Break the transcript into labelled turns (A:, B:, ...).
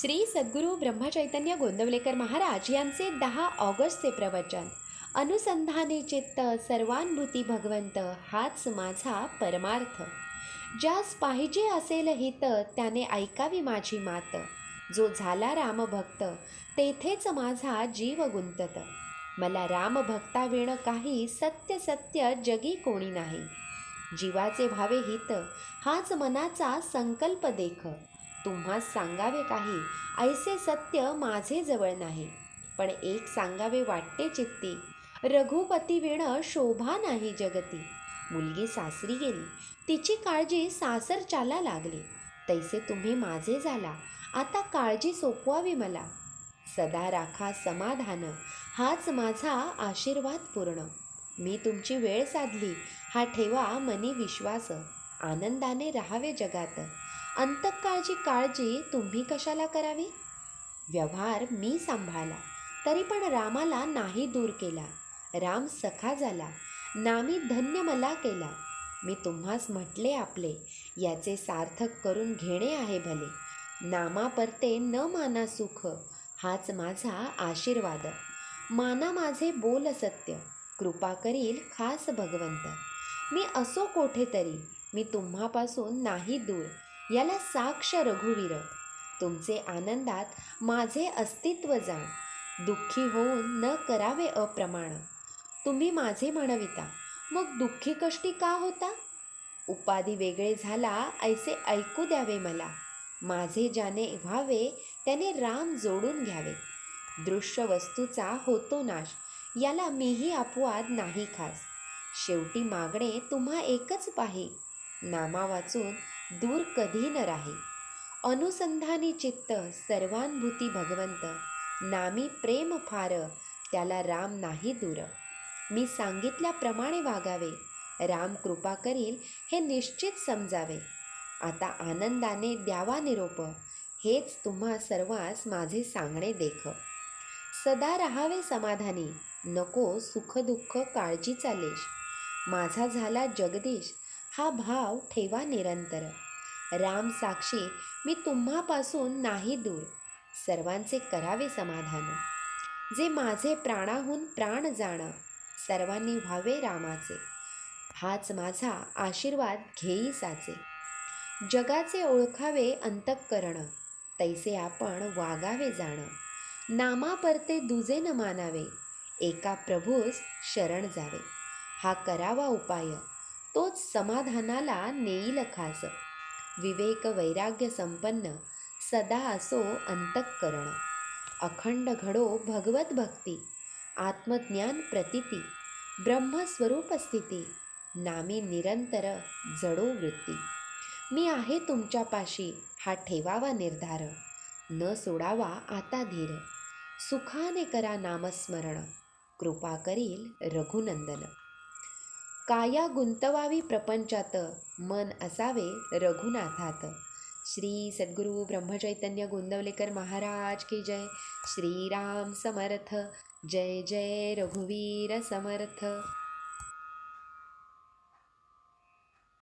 A: श्री सद्गुरू ब्रह्मचैतन्य गोंदवलेकर महाराज यांचे दहा ऑगस्टचे प्रवचन. अनुसंधाने चित्त सर्वानुभूती भगवंत हाच माझा परमार्थ. ज्यास पाहिजे असेल हित त्याने ऐकावी माझी मात. जो झाला रामभक्त तेथेच माझा जीव गुंतत. मला रामभक्ताविण काही सत्य सत्य जगी कोणी नाही. जीवाचे भावे हित हाच मनाचा संकल्प देख. तुम्हा सांगावे काही? ऐसे सत्य माझे जवळ नाही. पण एक सांगावे वाटते चित्ती. रघुपती विण शोभा नाही जगती. मुलगी सासरी गेली. तिची काळजी सासरच्याला लागली. तैसे तुम्ही माझे झाला. आता काळजी सोपवावी मला. सदा राखा समाधान. हाच माझा आशीर्वाद पूर्ण. मी तुमची वेळ साधली. हा ठेवा मनी विश्वास. आनंदाने राहावे जगात. अंतकाळची काळजी तुम्ही कशाला करावी? व्यवहार मी सांभाळला तरी पण रामाला नाही दूर केला. राम सखा झाला नामी धन्य मला केला. मी तुम्हास म्हटले आपले याचे सार्थक करून घेणे आहे भले. नामा परते न माना सुख हाच माझा आशीर्वाद. माना माझे बोल सत्य कृपा करील खास भगवंत. मी असो कोठे तरी मी तुम्हापासून नाही दूर. याला साक्ष रघुवीर. तुमचे आनंदात माझे अस्तित्व जाण. दुःखी होऊन न करावे अप्रमाण. तुम्ही माझे म्हणविता मग दुःखी कष्टी का होता? उपाधी वेगळे झाला ऐसे ऐकू द्यावे मला. माझे ज्याने व्हावे त्याने राम जोडून घ्यावे. दृश्य वस्तूचा होतो नाश. याला मीही अपवाद नाही खास. शेवटी मागणे तुम्हा एकच पाहे. नामा वाचून दूर कधी न राही. अनुसंधानी चित्त सर्वानुभूती भगवंत. नामी प्रेम फार त्याला राम नाही दूर. मी सांगितल्याप्रमाणे वागावे. राम कृपा करील हे निश्चित समजावे. आता आनंदाने द्यावा निरोप. हेच तुम्हा सर्वांस माझे सांगणे देख. सदा राहावे समाधानी. नको सुखदुःख काळजी चालेश. माझा झाला जगदीश. हा भाव ठेवा निरंतर. राम साक्षी मी तुम्हापासून नाही दूर. सर्वांचे करावे समाधान. जे माझे प्राणाहून प्राण जाण सर्वांनी व्हावे रामाचे. हाच माझा आशीर्वाद घेई साचे जगाचे ओळखावे अंतःकरण तैसे आपण वागावे जाण. नामापरते दुजे न मानावे एका प्रभूस शरण जावे. हा करावा उपाय. तोच समाधानाला नेईल खास. विवेक वैराग्य संपन्न सदा असो अंतःकरण. अखंड घडो भगवत भक्ती आत्मज्ञान प्रतिती ब्रह्मस्वरूप स्थिती नामी निरंतर जडो वृत्ती. मी आहे तुमच्यापाशी हा ठेवावा निर्धार. न सोडावा आता धीर. सुखाने करा नामस्मरण. कृपा करील रघुनंदन. काया गुंतवावी प्रपंचात मन असावे रघुनाथात. श्री सद्गुरू ब्रह्मचैतन्य गोंदवलेकर महाराज की जय. श्रीराम समर्थ जय जय रघुवीर समर्थ.